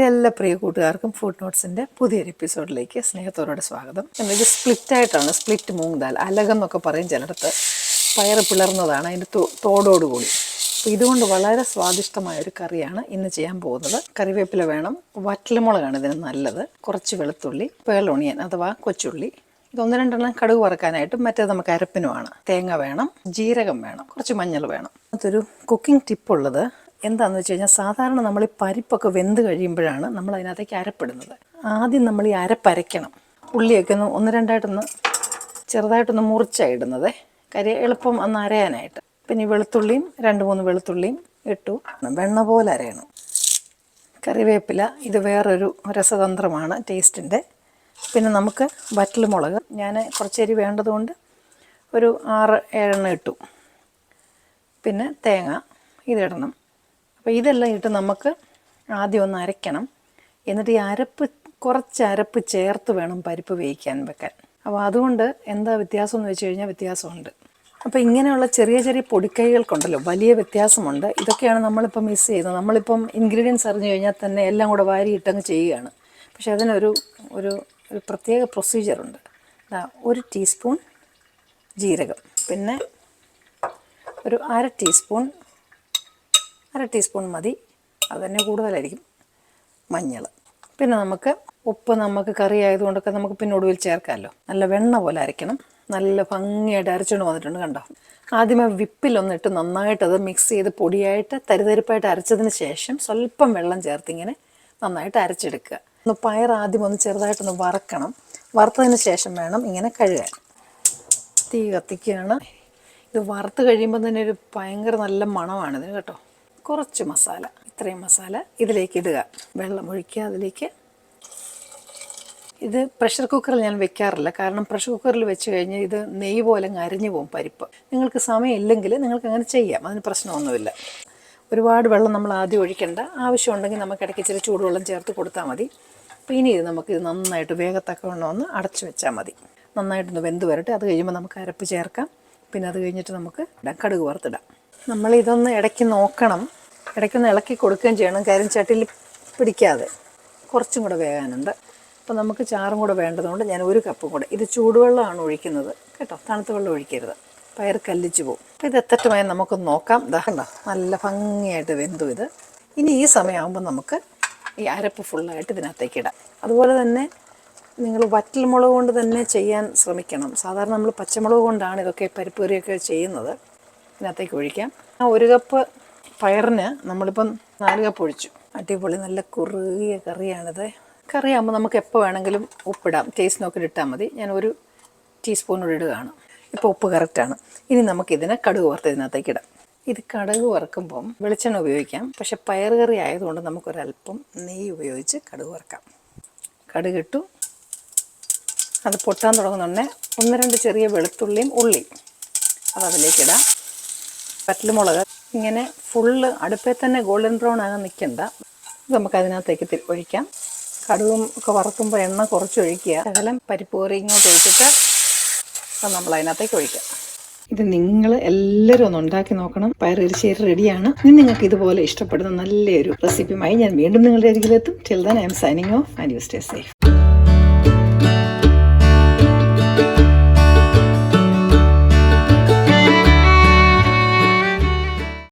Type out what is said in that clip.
എന്റെ എല്ലാ പ്രിയ കൂട്ടുകാർക്കും ഫുഡ് നോട്ട്സിന്റെ പുതിയൊരു എപ്പിസോഡിലേക്ക് സ്നേഹത്തോടെ സ്വാഗതം. ഇത് സ്പ്ലിറ്റ് ആയിട്ടാണ് സ്പ്ലിറ്റ് മൂങ് ദാൽ അലകം എന്നൊക്കെ പറയും ചിലടത്ത് പയറ് പിളർന്നതാണ് അതിന്റെ തോടോടുകൂടി അപ്പോൾ ഇതുകൊണ്ട് വളരെ സ്വാദിഷ്ടമായ ഒരു കറിയാണ് ഇന്ന് ചെയ്യാൻ പോകുന്നത്. കറിവേപ്പില വേണം വറ്റലമുളകാണ് ഇതിന് നല്ലത്. കുറച്ച് വെളുത്തുള്ളി പേളൊണിയൻ അഥവാ കൊച്ചുള്ളി. ഇതൊന്ന് രണ്ടെണ്ണം കടുക് വറക്കാനായിട്ടും മറ്റേത് നമുക്ക് അരപ്പിനുമാണ്. തേങ്ങ വേണം ജീരകം വേണം കുറച്ച് മഞ്ഞൾ വേണം. അതൊരു കുക്കിംഗ് ടിപ്പുള്ളത് എന്താണെന്ന് വെച്ച് കഴിഞ്ഞാൽ സാധാരണ നമ്മൾ ഈ പരിപ്പൊക്കെ വെന്ത് കഴിയുമ്പോഴാണ് നമ്മൾ അതിനകത്തേക്ക് അരപ്പിടുന്നത്. ആദ്യം നമ്മൾ ഈ അരപ്പരയ്ക്കണം ഉള്ളിയൊക്കെ ഒന്ന് ഒന്ന് രണ്ടായിട്ടൊന്ന് ചെറുതായിട്ടൊന്ന് മുറിച്ചാണ് ഇടുന്നത്. കാര്യം എളുപ്പം ഒന്ന് അരയാനായിട്ട്. പിന്നെ ഈ വെളുത്തുള്ളിയും രണ്ട് മൂന്ന് വെളുത്തുള്ളിയും ഇട്ടു. വെണ്ണ പോലെ അരയണം. കറിവേപ്പില ഇത് വേറൊരു രസതന്ത്രമാണ് ടേസ്റ്റിന്റെ. പിന്നെ നമുക്ക് വറ്റൽമുളക്. ഞാൻ കുറച്ചേരി വേണ്ടതുകൊണ്ട് ഒരു ആറ് ഏഴെണ്ണം ഇട്ടു. പിന്നെ തേങ്ങ ഇതിടണം. അപ്പോൾ ഇതെല്ലാം ഇട്ട് നമുക്ക് ആദ്യം ഒന്ന് അരയ്ക്കണം. എന്നിട്ട് ഈ അരപ്പ് കുറച്ച് അരപ്പ് ചേർത്ത് വേണം പരിപ്പ് വേവിക്കാൻ വെക്കാൻ. അപ്പോൾ അതുകൊണ്ട് എന്താ വ്യത്യാസം എന്ന് വെച്ച് കഴിഞ്ഞാൽ വ്യത്യാസമുണ്ട്. അപ്പോൾ ഇങ്ങനെയുള്ള ചെറിയ ചെറിയ പൊടിക്കൈകൾക്കുണ്ടല്ലോ വലിയ വ്യത്യാസമുണ്ട്. ഇതൊക്കെയാണ് നമ്മളിപ്പോൾ മിസ് ചെയ്യുന്നത്. നമ്മളിപ്പം ഇൻഗ്രീഡിയൻസ് അറിഞ്ഞു കഴിഞ്ഞാൽ തന്നെ എല്ലാം കൂടെ വാരി ഇട്ടങ്ങ് ചെയ്യുകയാണ്. പക്ഷേ അതിനൊരു ഒരു ഒരു പ്രത്യേക പ്രൊസീജിയറുണ്ട് ഒരു ടീസ്പൂൺ ജീരകം. പിന്നെ ഒരു അര ടീസ്പൂൺ അര ടീസ്പൂൺ മതി. അത് തന്നെ കൂടുതലായിരിക്കും മഞ്ഞൾ. പിന്നെ നമുക്ക് ഉപ്പ് നമുക്ക് കറി ആയതുകൊണ്ടൊക്കെ നമുക്ക് പിന്നെ ഒടുവിൽ ചേർക്കാമല്ലോ. നല്ല വെണ്ണ പോലെ അരയ്ക്കണം. നല്ല ഭംഗിയായിട്ട് അരച്ചുകൊണ്ട് വന്നിട്ടുണ്ട് കണ്ടോ? ആദ്യമേ വിപ്പിലൊന്നിട്ട് നന്നായിട്ട് അത് മിക്സ് ചെയ്ത് പൊടിയായിട്ട് തരിതരിപ്പായിട്ട് അരച്ചതിന് ശേഷം സ്വല്പം വെള്ളം ചേർത്തിങ്ങനെ നന്നായിട്ട് അരച്ചെടുക്കുക. ഒന്ന് പയർ ആദ്യം ഒന്ന് ചെറുതായിട്ടൊന്ന് വറക്കണം. വറുത്തതിന് ശേഷം വേണം ഇങ്ങനെ കഴുകാൻ. തീ കത്തിക്കുകയാണ്. ഇത് വറുത്ത് കഴിയുമ്പോൾ തന്നെ ഒരു ഭയങ്കര നല്ല മണമാണ് കേട്ടോ. കുറച്ച് മസാല ഇത്രയും മസാല ഇതിലേക്ക് ഇടുക. വെള്ളം ഒഴിക്കുക അതിലേക്ക്. ഇത് പ്രഷർ കുക്കറിൽ ഞാൻ വെക്കാറില്ല. കാരണം പ്രഷർ കുക്കറിൽ വെച്ച് കഴിഞ്ഞാൽ ഇത് നെയ്യ് പോലെ അരിഞ്ഞു പോകും പരിപ്പ്. നിങ്ങൾക്ക് സമയമില്ലെങ്കിൽ നിങ്ങൾക്ക് അങ്ങനെ ചെയ്യാം. അതിന് പ്രശ്നമൊന്നുമില്ല. ഒരുപാട് വെള്ളം നമ്മൾ ആദ്യം ഒഴിക്കേണ്ട. ആവശ്യമുണ്ടെങ്കിൽ നമുക്ക് ഇടയ്ക്ക് ഇച്ചിരി ചൂടുവെള്ളം ചേർത്ത് കൊടുത്താൽ മതി. അപ്പോൾ ഇനി ഇത് നമുക്ക് ഇത് നന്നായിട്ട് വേഗത്തക്കവണ്ണം ഒന്ന് അടച്ചു വെച്ചാൽ മതി. നന്നായിട്ടൊന്ന് വെന്ത് വരട്ടെ. അത് കഴിയുമ്പോൾ നമുക്ക് അരപ്പ് ചേർക്കാം. പിന്നെ അത് കഴിഞ്ഞിട്ട് നമുക്ക് ഇടാം കടുക് വറുത്തിടാം. നമ്മൾ ഇതൊന്ന് ഇടയ്ക്ക് നോക്കണം. ഇടയ്ക്കൊന്ന് ഇളക്കി കൊടുക്കുകയും ചെയ്യണം. കാര്യം ചട്ടിയിൽ പിടിക്കാതെ കുറച്ചും കൂടെ വേകാനുണ്ട്. അപ്പോൾ നമുക്ക് ചാറും കൂടെ വേണ്ടതുകൊണ്ട് ഞാൻ ഒരു കപ്പും കൂടെ. ഇത് ചൂടുവെള്ളമാണ് ഒഴിക്കുന്നത്. കേട്ടോ തണുത്ത വെള്ളം ഒഴിക്കരുത്. പയർ കല്ലിച്ചു പോകും അപ്പോൾ ഇത് എത്തട്ടുമായി നമുക്കൊന്ന് നോക്കാം. ദാ കണ്ടോ നല്ല ഭംഗിയായിട്ട് വെന്തു ഇത്. ഇനി ഈ സമയമാകുമ്പോൾ നമുക്ക് ഈ അരപ്പ് ഫുള്ളായിട്ട് ഇതിനകത്തേക്ക് ഇടാം. അതുപോലെ തന്നെ നിങ്ങൾ വറ്റൽമുളക് കൊണ്ട് തന്നെ ചെയ്യാൻ ശ്രമിക്കണം. സാധാരണ നമ്മൾ പച്ചമുളക് കൊണ്ടാണ് ഇതൊക്കെ പരിപ്പൂരിയൊക്കെ ചെയ്യുന്നത്. ഇതിനകത്തേക്ക് ഒഴിക്കാം. ആ ഒരു കപ്പ് പയറിന് നമ്മളിപ്പം നാല് കപ്പ് ഒഴിച്ചു. അടിപൊളി നല്ല കുറുകിയ കറിയാണിത്. കറിയാകുമ്പോൾ നമുക്ക് എപ്പോൾ വേണമെങ്കിലും ഉപ്പിടാം. ടേസ്റ്റ് നോക്കി ഇട്ടാൽ മതി. ഞാൻ ഒരു ടീസ്പൂൺ കൂടി ഇടുകയാണ്. ഇപ്പോൾ ഉപ്പ് കറക്റ്റാണ് ഇനി നമുക്കിതിനെ കടുക് വറുത്ത് ഇതിനകത്തേക്ക് ഇടാം. ഇത് കടുക് വറുക്കുമ്പം വെളിച്ചെണ്ണ ഉപയോഗിക്കാം. പക്ഷെ പയർ കറി ആയതുകൊണ്ട് നമുക്കൊരല്പം നെയ്യ് ഉപയോഗിച്ച് കടുക് വറുക്കാം. കടുക് ഇട്ടു. അത് പൊട്ടാൻ തുടങ്ങുന്നുണ്ടേ ഒന്ന് രണ്ട് ചെറിയ വെളുത്തുള്ളിയും ഉള്ളിയും അത് അതിലേക്ക് ഇടാം മുളക് ഇങ്ങനെ ഫുള്ള് അടുപ്പേ തന്നെ ഗോൾഡൻ ബ്രൗൺ ആകാൻ നിൽക്കണ്ട. നമുക്ക് അതിനകത്തേക്ക് ഒഴിക്കാം. കടുവും ഒക്കെ വറുക്കുമ്പോൾ എണ്ണ കുറച്ച് ഒഴിക്കുക. ശകലം പരിപ്പ് കറി ഇങ്ങോട്ട് ഒഴിച്ചിട്ട് നമ്മൾ അതിനകത്തേക്ക് ഒഴിക്കാം. ഇത് നിങ്ങൾ എല്ലാവരും ഒന്ന് ഉണ്ടാക്കി നോക്കണം. പയറിരിശ്ശേരി റെഡിയാണ്. ഇനി നിങ്ങൾക്ക് ഇതുപോലെ ഇഷ്ടപ്പെടുന്ന നല്ലൊരു റെസിപ്പിയുമായി ഞാൻ വീണ്ടും നിങ്ങളുടെ അരികിലെത്തും. Till then I'm signing off and you stay safe